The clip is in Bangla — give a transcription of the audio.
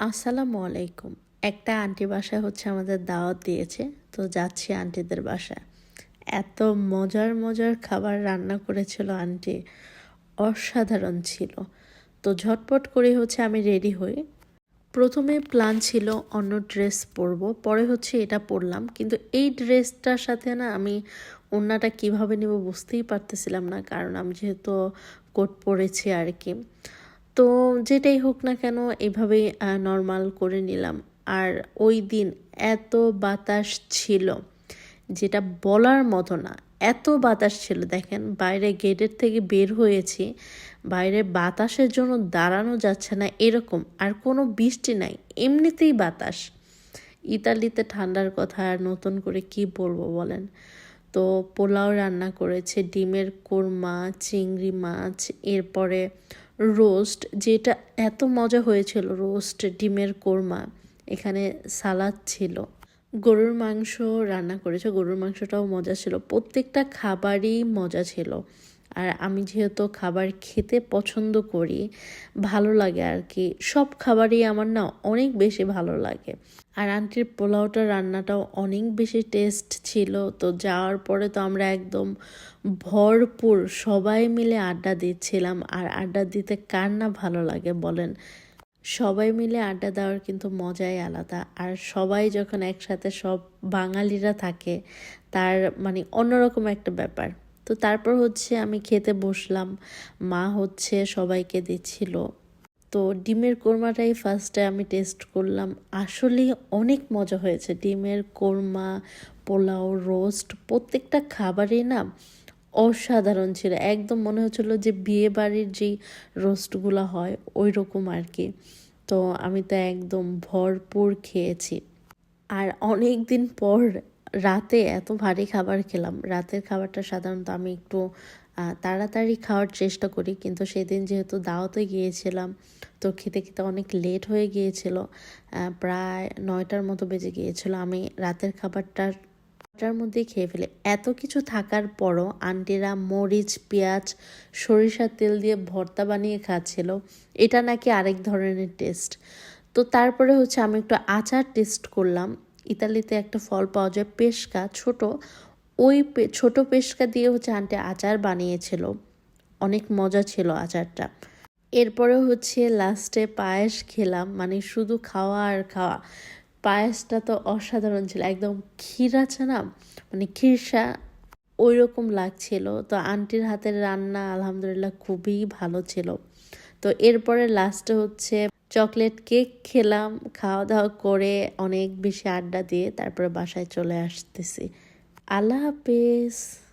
আসসালামু আলাইকুম। একটা আন্টি বাসায় হচ্ছে আমাদের দাওয়াত দিয়েছে, তো যাচ্ছি আন্টিদের বাসায়। এত মজার মজার খাবার রান্না করেছিল আন্টি, অসাধারণ ছিল। তো ঝটপট করে হচ্ছে আমি রেডি হই। প্রথমে প্ল্যান ছিল অন্য ড্রেস পরব, পরে হচ্ছে এটা পরলাম। কিন্তু এই ড্রেসটার সাথে না আমি ওড়নাটা কীভাবে নেব বুঝতেই পারতেছিলাম না, কারণ আমি যেহেতু কোট পরেছি আর কি। তো যেটাই হোক না কেন, এভাবেই নর্মাল করে নিলাম। আর ওই দিন এত বাতাস ছিল, যেটা বলার মতো না। এত বাতাস ছিল, দেখেন, বাইরে গেটের থেকে বের হয়েছি, বাইরে বাতাসের জন্য দাঁড়ানো যাচ্ছে না এরকম, আর কোনো বৃষ্টি নাই, এমনিতেই বাতাস। ইতালিতে ঠান্ডার কথা, আর নতুন করে কি বলব বলেন? তো পোলাও রান্না করেছে, ডিমের কোরমা, চিংড়ি মাছ, এরপরে রোস্ট, যেটা এত মজা হয়েছিল, রোস্ট, ডিমের কোরমা, এখানে সালাদ ছিল। গরুর মাংস রান্না করেছে, গরুর মাংসটাও মজা ছিল। প্রত্যেকটা খাবারই মজা ছিল। আর আমি যেহেতু খাবার খেতে পছন্দ করি, ভালো লাগে আর কি। সব খাবারই আমার না অনেক বেশি ভালো লাগে। আর আন্টির পোলাওটা রান্নাটাও অনেক বেশি টেস্ট ছিল, তো যাওয়ার পরে তো আমরা একদম ভরপুর সবাই মিলে আড্ডা দিচ্ছিলাম। আর আড্ডা দিতে কার না ভালো লাগে বলেন? সবাই মিলে আড্ডা দেওয়ার কিন্তু মজাই আলাদা। আর সবাই যখন একসাথে সব বাঙালিরা থাকে, তার মানে অন্যরকম একটা ব্যাপার। তো তারপর হচ্ছে আমি খেতে বসলাম। মা হচ্ছে সবাইকে দিচ্ছিল। তো ডিমের কোরমাটাই ফার্স্টে আমি টেস্ট করলাম। আসলে অনেক মজা হয়েছে। ডিমের কোরমা, পোলাও রোস্ট প্রত্যেকটা খাবারই না অসাধারণ ছিল। একদম মনে হচ্ছিল যে বিয়ে বাড়ির যেই রোস্টগুলো হয় ওই রকম আর কি তো আমি তো একদম ভরপুর খেয়েছি। আর অনেক দিন পর রাতে এত ভারী খাবার খেলাম। রাতের খাবারটা সাধারণত আমি একটু তাড়াতাড়ি খাওয়ার চেষ্টা করি। কিন্তু সেদিন যেহেতু দাওয়াতে গিয়েছিলাম, তো খেতে খেতে অনেক লেট হয়ে গিয়েছিল। প্রায় নয়টার মতো বেজে গিয়েছিল। আমি রাতের খাবারটার তার মধ্যেই খেয়ে ফেলে। এত কিছু থাকার পরও আন্টিরা মরিচ, পেঁয়াজ, সরিষার তেল দিয়ে ভর্তা বানিয়ে খাচ্ছিল। এটা নাকি আরেক ধরনের টেস্ট তো তারপরে হচ্ছে আমি একটু আচার টেস্ট করলাম। ইতালিতে একটা ফল পাওয়া যায়, পেশকা। ছোট, ওই ছোট পেশকা দিয়ে হচ্ছে আন্টি আচার বানিয়েছিল। অনেক মজা ছিল আচারটা। এরপরে হচ্ছে লাস্টে পায়েস খেলাম মানে শুধু খাওয়া আর খাওয়া। পায়েসটা তো অসাধারণ ছিল, একদম ক্ষীর আছে না মানে ক্ষীরসা ওই রকম লাগছিল। তো আন্টির হাতের রান্না আলহামদুলিল্লাহ খুবই ভালো ছিল। তো এরপরে লাস্টে হচ্ছে চকলেট কেক খেলাম খাওয়া দাওয়া করে অনেক বেশি আড্ডা দিয়ে তারপরে বাসায় চলে আসতেছি। আল্লাহ হাফিজ।